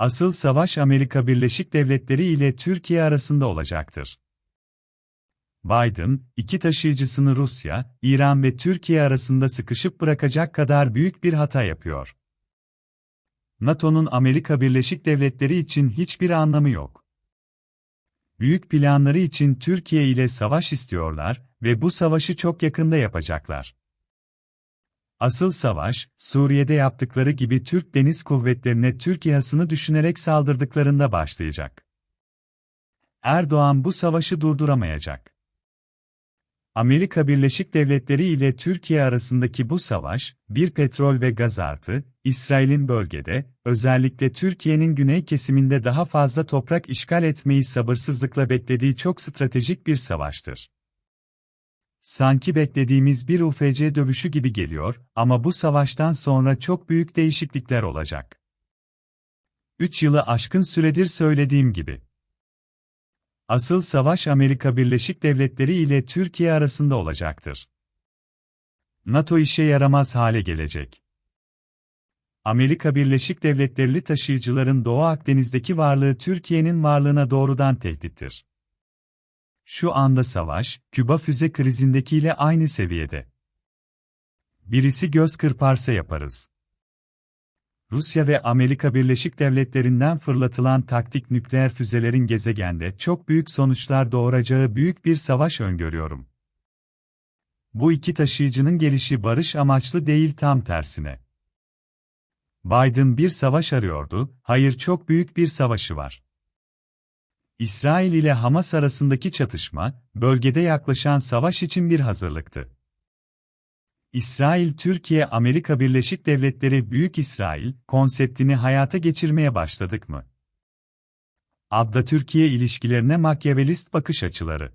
Asıl savaş Amerika Birleşik Devletleri ile Türkiye arasında olacaktır. Biden, iki taşıyıcısını Rusya, İran ve Türkiye arasında sıkışıp bırakacak kadar büyük bir hata yapıyor. NATO'nun Amerika Birleşik Devletleri için hiçbir anlamı yok. Büyük planları için Türkiye ile savaş istiyorlar ve bu savaşı çok yakında yapacaklar. Asıl savaş, Suriye'de yaptıkları gibi Türk Deniz Kuvvetlerine Türk İHA'sını düşünerek saldırdıklarında başlayacak. Erdoğan bu savaşı durduramayacak. Amerika Birleşik Devletleri ile Türkiye arasındaki bu savaş, bir petrol ve gaz artı, İsrail'in bölgede, özellikle Türkiye'nin güney kesiminde daha fazla toprak işgal etmeyi sabırsızlıkla beklediği çok stratejik bir savaştır. Sanki beklediğimiz bir UFC dövüşü gibi geliyor ama bu savaştan sonra çok büyük değişiklikler olacak. 3 yılı aşkın süredir söylediğim gibi. Asıl savaş Amerika Birleşik Devletleri ile Türkiye arasında olacaktır. NATO işe yaramaz hale gelecek. Amerika Birleşik Devletleri taşıyıcıların Doğu Akdeniz'deki varlığı Türkiye'nin varlığına doğrudan tehdittir. Şu anda savaş, Küba füze krizindekiyle aynı seviyede. Birisi göz kırparsa yaparız. Rusya ve Amerika Birleşik Devletleri'nden fırlatılan taktik nükleer füzelerin gezegende çok büyük sonuçlar doğuracağı büyük bir savaş öngörüyorum. Bu iki taşıyıcının gelişi barış amaçlı değil tam tersine. Biden bir savaş arıyordu, hayır çok büyük bir savaşı var. İsrail ile Hamas arasındaki çatışma, bölgede yaklaşan savaş için bir hazırlıktı. İsrail Türkiye Amerika Birleşik Devletleri Büyük İsrail konseptini hayata geçirmeye başladık mı? Abda Türkiye ilişkilerine makyavelist bakış açıları.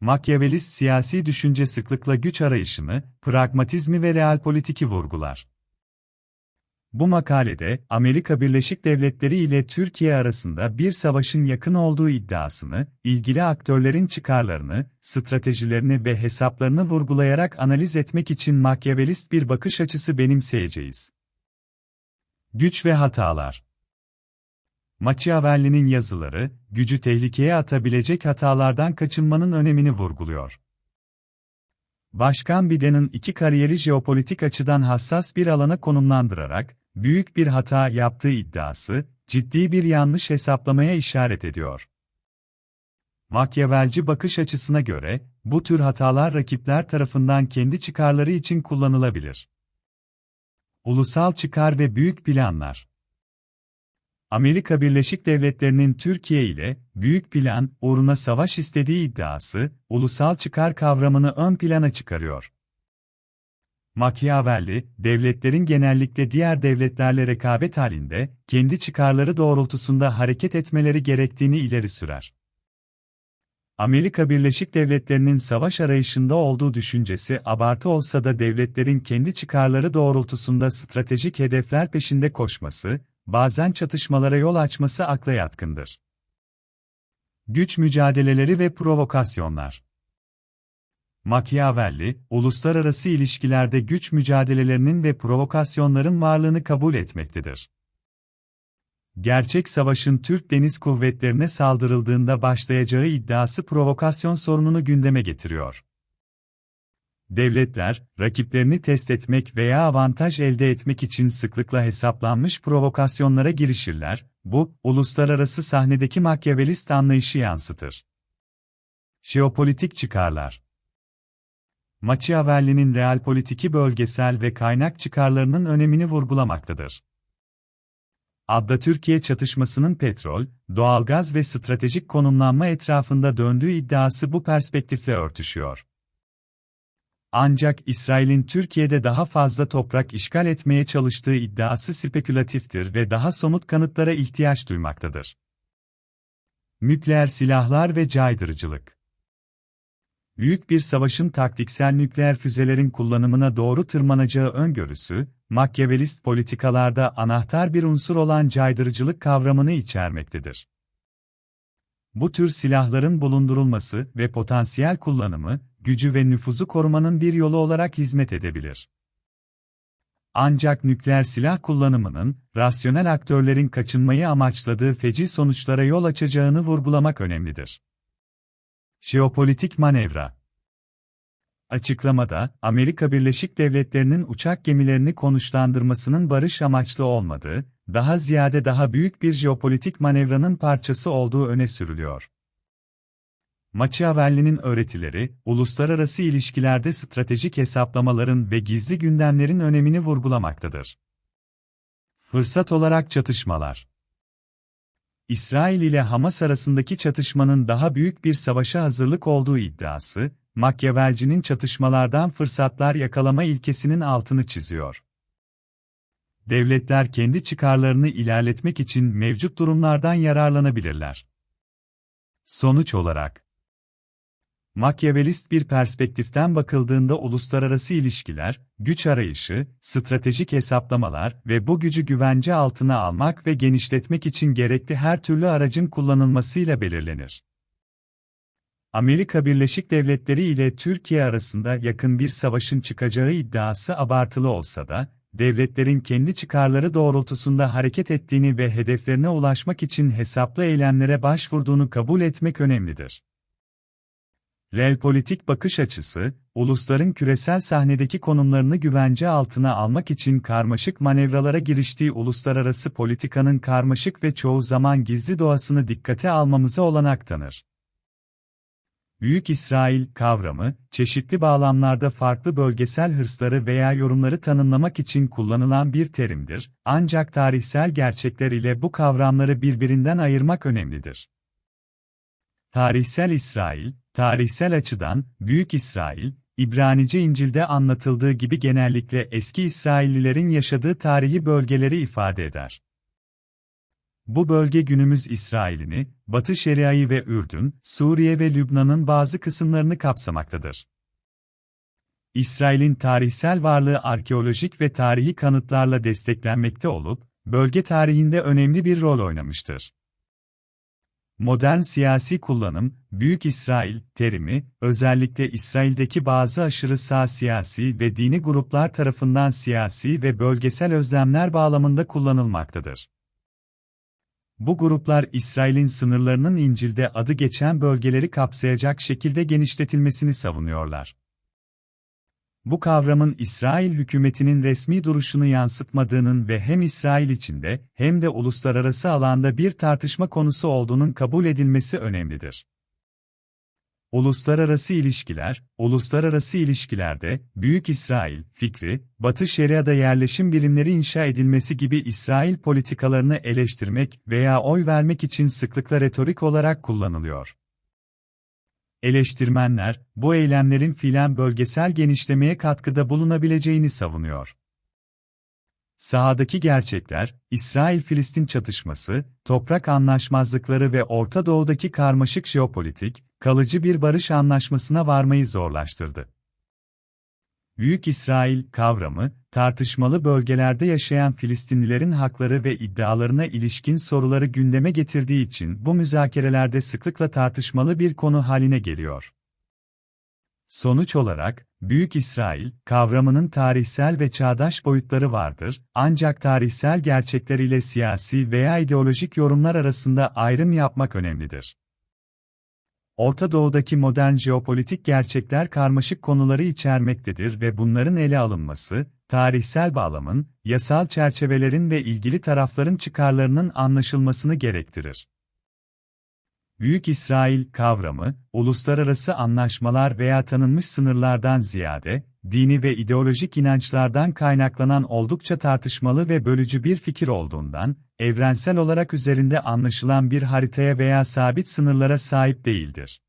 Makyavelist siyasi düşünce sıklıkla güç arayışını, pragmatizmi ve realpolitiki vurgular. Bu makalede, Amerika Birleşik Devletleri ile Türkiye arasında bir savaşın yakın olduğu iddiasını, ilgili aktörlerin çıkarlarını, stratejilerini ve hesaplarını vurgulayarak analiz etmek için makyavelist bir bakış açısı benimseyeceğiz. Güç ve hatalar Machiavelli'nin yazıları, gücü tehlikeye atabilecek hatalardan kaçınmanın önemini vurguluyor. Başkan Biden'ın iki kariyeri jeopolitik açıdan hassas bir alana konumlandırarak, büyük bir hata yaptığı iddiası, ciddi bir yanlış hesaplamaya işaret ediyor. Makyavelci bakış açısına göre, bu tür hatalar rakipler tarafından kendi çıkarları için kullanılabilir. Ulusal çıkar ve büyük planlar Amerika Birleşik Devletleri'nin Türkiye ile büyük plan uğruna savaş istediği iddiası, ulusal çıkar kavramını ön plana çıkarıyor. Machiavelli, devletlerin genellikle diğer devletlerle rekabet halinde, kendi çıkarları doğrultusunda hareket etmeleri gerektiğini ileri sürer. Amerika Birleşik Devletleri'nin savaş arayışında olduğu düşüncesi abartı olsa da devletlerin kendi çıkarları doğrultusunda stratejik hedefler peşinde koşması, bazen çatışmalara yol açması akla yatkındır. Güç mücadeleleri ve provokasyonlar Machiavelli, uluslararası ilişkilerde güç mücadelelerinin ve provokasyonların varlığını kabul etmektedir. Gerçek savaşın Türk Deniz Kuvvetlerine saldırıldığında başlayacağı iddiası provokasyon sorununu gündeme getiriyor. Devletler, rakiplerini test etmek veya avantaj elde etmek için sıklıkla hesaplanmış provokasyonlara girişirler, bu, uluslararası sahnedeki makyavelist anlayışı yansıtır. Jeopolitik çıkarlar Machiavelli'nin realpolitiki bölgesel ve kaynak çıkarlarının önemini vurgulamaktadır. Adda Türkiye çatışmasının petrol, doğalgaz ve stratejik konumlanma etrafında döndüğü iddiası bu perspektifle örtüşüyor. Ancak İsrail'in Türkiye'de daha fazla toprak işgal etmeye çalıştığı iddiası spekülatiftir ve daha somut kanıtlara ihtiyaç duymaktadır. Nükleer silahlar ve caydırıcılık büyük bir savaşın taktiksel nükleer füzelerin kullanımına doğru tırmanacağı öngörüsü, makyavelist politikalarda anahtar bir unsur olan caydırıcılık kavramını içermektedir. Bu tür silahların bulundurulması ve potansiyel kullanımı, gücü ve nüfuzu korumanın bir yolu olarak hizmet edebilir. ancak nükleer silah kullanımının, rasyonel aktörlerin kaçınmayı amaçladığı feci sonuçlara yol açacağını vurgulamak önemlidir. Jeopolitik manevra Açıklamada, Amerika Birleşik Devletleri'nin uçak gemilerini konuşlandırmasının barış amaçlı olmadığı, daha ziyade daha büyük bir jeopolitik manevranın parçası olduğu öne sürülüyor. Machiavelli'nin öğretileri, uluslararası ilişkilerde stratejik hesaplamaların ve gizli gündemlerin önemini vurgulamaktadır. Fırsat olarak çatışmalar İsrail ile Hamas arasındaki çatışmanın daha büyük bir savaşa hazırlık olduğu iddiası, Machiavelli'nin çatışmalardan fırsatlar yakalama ilkesinin altını çiziyor. Devletler kendi çıkarlarını ilerletmek için mevcut durumlardan yararlanabilirler. Sonuç olarak, Makyavelist bir perspektiften bakıldığında uluslararası ilişkiler, güç arayışı, stratejik hesaplamalar ve bu gücü güvence altına almak ve genişletmek için gerekli her türlü aracın kullanılmasıyla belirlenir. Amerika Birleşik Devletleri ile Türkiye arasında yakın bir savaşın çıkacağı iddiası abartılı olsa da, devletlerin kendi çıkarları doğrultusunda hareket ettiğini ve hedeflerine ulaşmak için hesaplı eylemlere başvurduğunu kabul etmek önemlidir. Realpolitik bakış açısı, ulusların küresel sahnedeki konumlarını güvence altına almak için karmaşık manevralara giriştiği uluslararası politikanın karmaşık ve çoğu zaman gizli doğasını dikkate almamıza olanak tanır. Büyük İsrail kavramı, çeşitli bağlamlarda farklı bölgesel hırsları veya yorumları tanımlamak için kullanılan bir terimdir, ancak tarihsel gerçekler ile bu kavramları birbirinden ayırmak önemlidir. Tarihsel İsrail, tarihsel açıdan, Büyük İsrail, İbranice İncil'de anlatıldığı gibi genellikle eski İsraillilerin yaşadığı tarihi bölgeleri ifade eder. Bu bölge günümüz İsrail'ini, Batı Şeria'yı ve Ürdün, Suriye ve Lübnan'ın bazı kısımlarını kapsamaktadır. İsrail'in tarihsel varlığı arkeolojik ve tarihi kanıtlarla desteklenmekte olup, bölge tarihinde önemli bir rol oynamıştır. Modern siyasi kullanım, Büyük İsrail terimi, özellikle İsrail'deki bazı aşırı sağ siyasi ve dini gruplar tarafından siyasi ve bölgesel özlemler bağlamında kullanılmaktadır. Bu gruplar İsrail'in sınırlarının İncil'de adı geçen bölgeleri kapsayacak şekilde genişletilmesini savunuyorlar. Bu kavramın İsrail hükümetinin resmi duruşunu yansıtmadığının ve hem İsrail içinde hem de uluslararası alanda bir tartışma konusu olduğunun kabul edilmesi önemlidir. Uluslararası ilişkiler, uluslararası ilişkilerde, Büyük İsrail, fikri, Batı Şeria'da yerleşim birimleri inşa edilmesi gibi İsrail politikalarını eleştirmek veya oy vermek için sıklıkla retorik olarak kullanılıyor. Eleştirmenler, bu eylemlerin fiilen bölgesel genişlemeye katkıda bulunabileceğini savunuyor. Sahadaki gerçekler, İsrail-Filistin çatışması, toprak anlaşmazlıkları ve Orta Doğu'daki karmaşık jeopolitik, kalıcı bir barış anlaşmasına varmayı zorlaştırdı. Büyük İsrail kavramı, tartışmalı bölgelerde yaşayan Filistinlilerin hakları ve iddialarına ilişkin soruları gündeme getirdiği için bu müzakerelerde sıklıkla tartışmalı bir konu haline geliyor. Sonuç olarak, Büyük İsrail kavramının tarihsel ve çağdaş boyutları vardır, ancak tarihsel gerçekler ile siyasi veya ideolojik yorumlar arasında ayrım yapmak önemlidir. Orta Doğu'daki modern jeopolitik gerçekler karmaşık konuları içermektedir ve bunların ele alınması, tarihsel bağlamın, yasal çerçevelerin ve ilgili tarafların çıkarlarının anlaşılmasını gerektirir. Büyük İsrail kavramı, uluslararası anlaşmalar veya tanınmış sınırlardan ziyade, dini ve ideolojik inançlardan kaynaklanan oldukça tartışmalı ve bölücü bir fikir olduğundan, evrensel olarak üzerinde anlaşılan bir haritaya veya sabit sınırlara sahip değildir.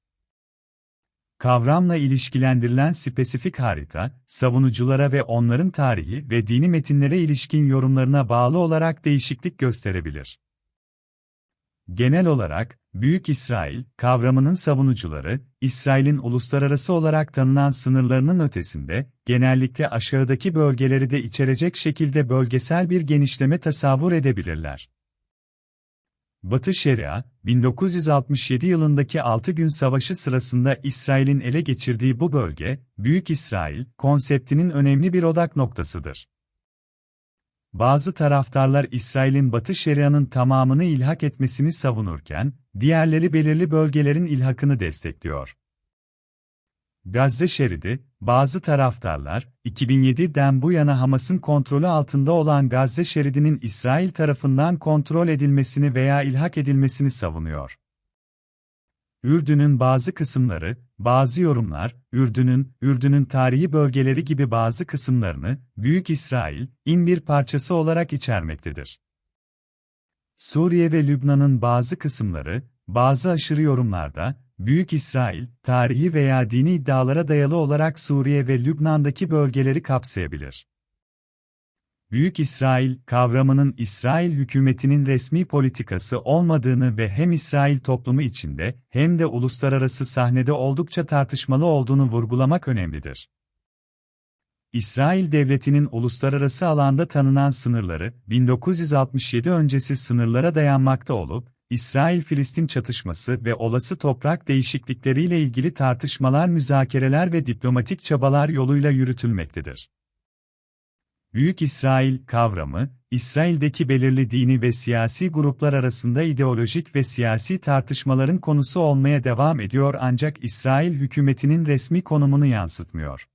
Kavramla ilişkilendirilen spesifik harita, savunuculara ve onların tarihi ve dini metinlere ilişkin yorumlarına bağlı olarak değişiklik gösterebilir. Genel olarak, Büyük İsrail kavramının savunucuları, İsrail'in uluslararası olarak tanınan sınırlarının ötesinde, genellikle aşağıdaki bölgeleri de içerecek şekilde bölgesel bir genişleme tasavvur edebilirler. Batı Şeria, 1967 yılındaki 6 gün savaşı sırasında İsrail'in ele geçirdiği bu bölge, Büyük İsrail konseptinin önemli bir odak noktasıdır. Bazı taraftarlar İsrail'in Batı Şeria'nın tamamını ilhak etmesini savunurken, diğerleri belirli bölgelerin ilhakını destekliyor. Gazze şeridi, bazı taraftarlar, 2007'den bu yana Hamas'ın kontrolü altında olan Gazze şeridinin İsrail tarafından kontrol edilmesini veya ilhak edilmesini savunuyor. Ürdün'ün bazı kısımları, bazı yorumlar, Ürdün'ün, Ürdün'ün tarihi bölgeleri gibi bazı kısımlarını, Büyük İsrail, in bir parçası olarak içermektedir. Suriye ve Lübnan'ın bazı kısımları, bazı aşırı yorumlarda, Büyük İsrail, tarihi veya dini iddialara dayalı olarak Suriye ve Lübnan'daki bölgeleri kapsayabilir. Büyük İsrail kavramının İsrail hükümetinin resmi politikası olmadığını ve hem İsrail toplumu içinde hem de uluslararası sahnede oldukça tartışmalı olduğunu vurgulamak önemlidir. İsrail devletinin uluslararası alanda tanınan sınırları 1967 öncesi sınırlara dayanmakta olup, İsrail-Filistin çatışması ve olası toprak değişiklikleriyle ilgili tartışmalar, müzakereler ve diplomatik çabalar yoluyla yürütülmektedir. Büyük İsrail kavramı, İsrail'deki belirli dini ve siyasi gruplar arasında ideolojik ve siyasi tartışmaların konusu olmaya devam ediyor ancak İsrail hükümetinin resmi konumunu yansıtmıyor.